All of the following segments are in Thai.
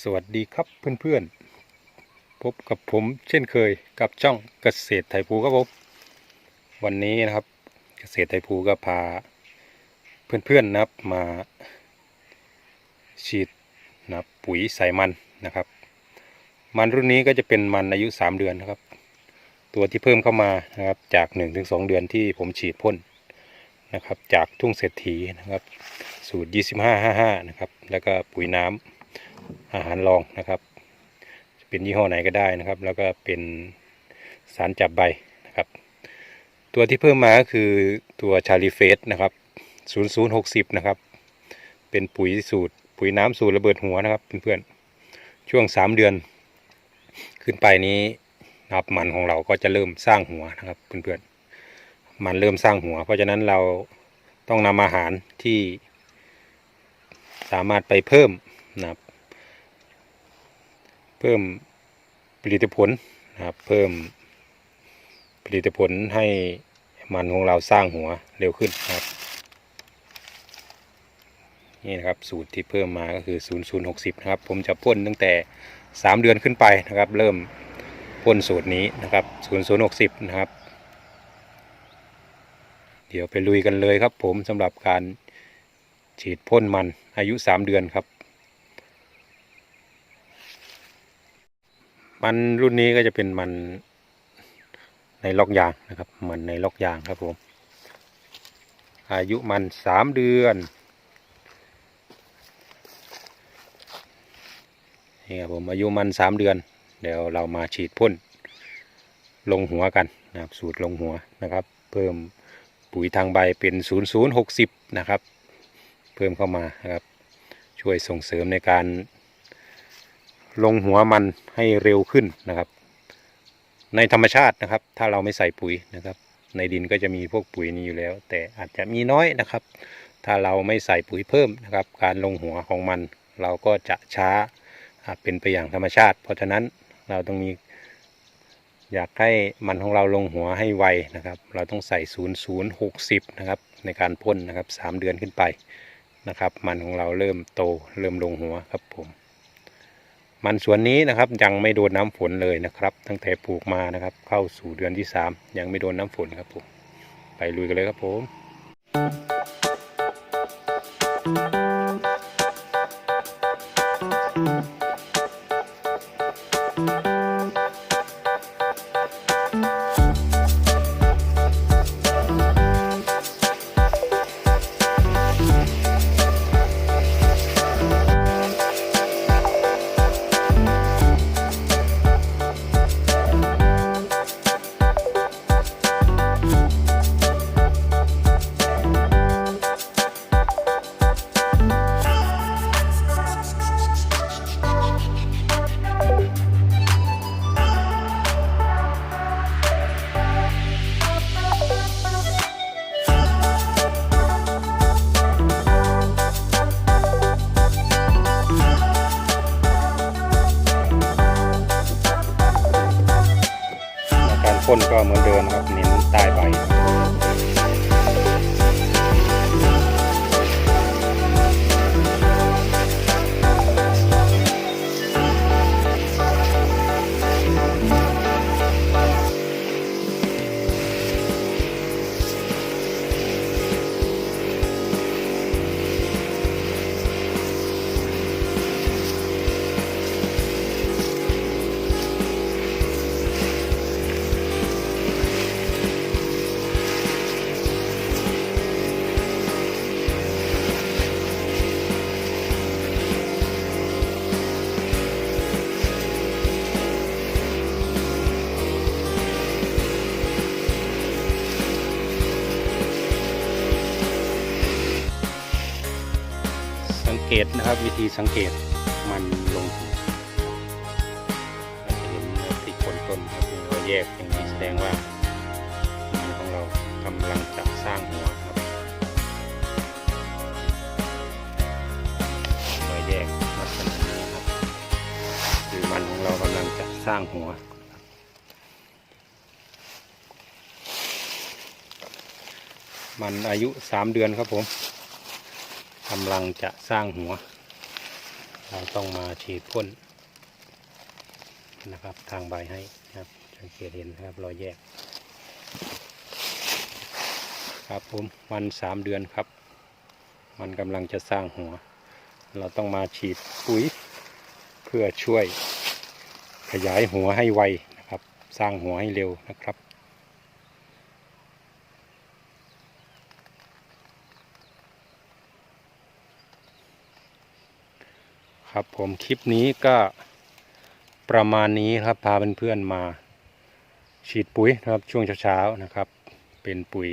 สวัสดีครับเพื่อนๆ พบกับผมเช่นเคยกับช่องเกษตรไทยภูครับผม วันนี้นะครับเกษตรไทยภูก็พาเพื่อนๆนะครับมาฉีดนะปุ๋ยใส่มันนะครับ มันรุ่นนี้ก็จะเป็นมันอายุ 3 เดือนนะครับ ตัวที่เพิ่มเข้ามานะครับจาก 1-2 เดือนที่ผมฉีดพ่นนะครับจากทุ่งเศรษฐีนะครับ สูตร 2555 นะครับ แล้วก็ปุ๋ยน้ำ อาหารรองนะครับ เป็นยี่ห้อไหนก็ได้นะครับ แล้วก็เป็นสารจับใบนะครับ ตัวที่เพิ่มมาก็คือตัวชาลีเฟสนะครับ0060 นะครับ เป็นปุ๋ยสูตร ปุ๋ยน้ำสูตรระเบิดหัวนะครับเพื่อนๆช่วง 3 เดือน ขึ้นไปนี้นะครับมันของเราก็จะเริ่มสร้างหัวนะครับเพื่อนๆมันเริ่มสร้างหัว เพราะฉะนั้นเราต้องนำอาหารที่สามารถไปเพิ่มนะครับ เพิ่มผลิตผลนะครับ เพิ่มผลิตผลให้มันของเราสร้างหัวเร็วขึ้นครับ นี่นะครับสูตรที่เพิ่มมาก็คือ 0060 นะครับ ผมจะพ่นตั้งแต่ 3 เดือนขึ้นไปนะครับ เริ่มพ่นสูตรนี้นะครับ 0060 นะครับ เดี๋ยวไปลุยกันเลยครับผมสำหรับการฉีดพ่นมันอายุ 3 เดือนครับ มันรุ่นนี้ก็จะเป็นมันในล็อกยางนะครับ มันในล็อกยางครับผม อายุมันสามเดือนนี่ครับผมอายุมันสามเดือน เดี๋ยวเรามาฉีดพ่นลงหัวกันนะครับสูตรลงหัวนะครับ เพิ่มปุ๋ยทางใบเป็น 0 0 6 0 นะครับ เพิ่มเข้ามานะครับ ช่วยส่งเสริมในการ ลงหัวมันให้เร็วขึ้นนะครับ ในธรรมชาตินะครับ ถ้าเราไม่ใส่ปุ๋ยนะครับ ในดินก็จะมีพวกปุ๋ยนี้อยู่แล้ว แต่อาจจะมีน้อยนะครับ ถ้าเราไม่ใส่ปุ๋ยเพิ่มนะครับ การลงหัวของมัน เราก็จะช้าเป็นไปอย่างธรรมชาติ เพราะฉะนั้นเราต้องมีอยากให้มันของเราลงหัวให้ไวนะครับ เราต้องใส่ 0 0 60 นะครับ ในการพ่นนะครับ 3 เดือนขึ้นไปนะครับ มันของเราเริ่มโตเริ่มลงหัวครับผม มันสวนนี้นะครับยังไม่โดนน้ำฝนเลยนะครับ ตั้งแต่ปลูกมานะครับ เข้าสู่เดือนที่ 3 ยังไม่โดนน้ำฝนครับผม ไปลุยกันเลยครับผมกา พ่นก็เหมือนเดิมครับเน้นใต้ใบนะครับ เกตนะครับ วิธีสังเกตมันลงหัวเราจะเห็นที่คนต้นครับเราแยกอย่างนี้แสดงว่ามันของเรากำลังจะสร้างหัวครับเราแยกลักษณะนี้ครับคือมันของเรากำลังจะสร้างหัวมันอายุสามเดือนครับผม กำลังจะสร้างหัว เราต้องมาฉีดพ่นนะครับ ทางใบให้นะครับสังเกตเห็นนะครับรอยแยก ครับผมมันสามเดือนครับ มันกำลังจะสร้างหัว เราต้องมาฉีดปุ๋ยเพื่อช่วยขยายหัวให้ไวนะครับ สร้างหัวให้เร็วนะครับ ครับผมคลิปนี้ก็ประมาณนี้ครับพาเพื่อนๆมาฉีดปุ๋ยนะครับช่วงเช้าๆนะครับ เป็นปุ๋ย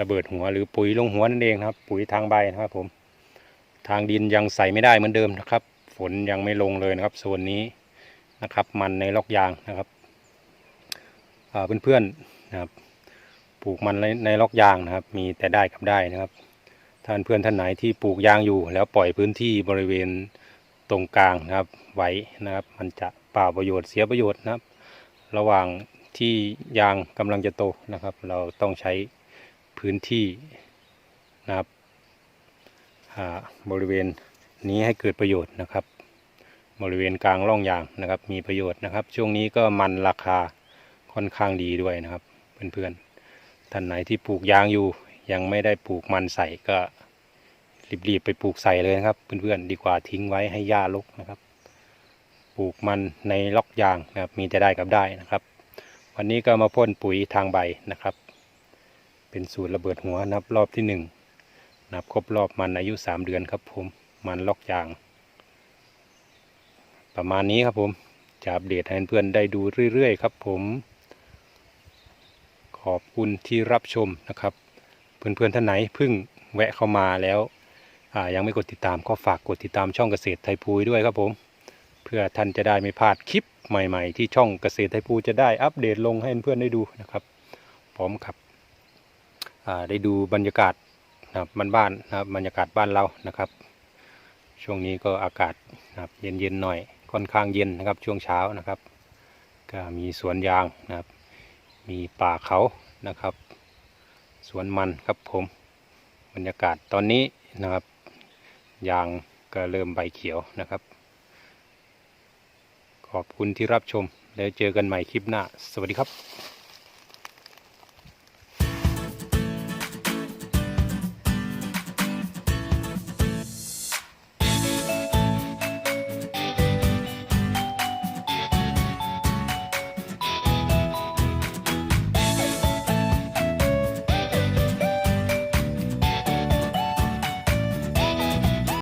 ระเบิดหัวหรือปุ๋ยลงหัวนั่นเองครับ ปุ๋ยทางใบนะครับผมทางดินยังใส่ไม่ได้เหมือนเดิมนะครับ ฝนยังไม่ลงเลยนะครับส่วนนี้นะครับ มันในล็อกยางนะครับเพื่อนๆนะครับปลูกมันในในล็อกยางนะครับ มีแต่ได้กับได้นะครับ ท่านเพื่อนท่านไหนที่ปลูกยางอยู่ แล้วปล่อยพื้นที่บริเวณตรงกลางนะครับ ไว้นะครับ มันจะเปล่าประโยชน์เสียประโยชน์นะครับ ระหว่างที่ยางกำลังจะโตนะครับ เราต้องใช้พื้นที่นะครับบริเวณนี้ให้เกิดประโยชน์นะครับ บริเวณกลางร่องยางนะครับ มีประโยชน์นะครับ ช่วงนี้ก็มันราคาค่อนข้างดีด้วยนะครับ เพื่อนๆท่านไหนที่ปลูกยางอยู่ ยังไม่ได้ปลูกมันใส่ก็รีบๆไปปลูกใส่เลยนะครับ เพื่อนๆดีกว่าทิ้งไว้ให้หญ้ารกนะครับ ปลูกมันในล็อกยางนะครับมีแต่ได้กับได้นะครับ วันนี้ก็มาพ่นปุ๋ยทางใบนะครับ เป็นสูตรระเบิดหัวนับรอบที่หนึ่งนับครบรอบมันอายุสามเดือนครับผมมันล็อกยาง ประมาณนี้ครับผมจะอัปเดตให้เพื่อนได้ดูเรื่อยๆ ครับผม ขอบคุณที่รับชมนะครับ เพื่อนๆท่านไหนเพิ่งแวะเข้ามาแล้วยังไม่กดติดตามก็ฝากกดติดตามช่องเกษตรไทยพูยด้วยครับผม เพื่อท่านจะได้ไม่พลาดคลิปใหม่ ๆ ที่ช่องเกษตรไทยพูจะได้อัปเดตลงให้เพื่อนๆได้ดูนะครับพร้อมครับได้ดูบรรยากาศนะครับบ้านๆนะครับบรรยากาศบ้านเรานะครับ ช่วงนี้ก็อากาศนะครับเย็นๆหน่อยค่อนข้างเย็นนะครับช่วงเช้านะครับ ก็มีสวนยางนะครับ มีป่าเขานะครับ สวนมันครับผมบรรยากาศตอนนี้นะครับยางก็เริ่มใบเขียวนะครับ ขอบคุณที่รับชมแล้วเจอกันใหม่คลิปหน้า สวัสดีครับ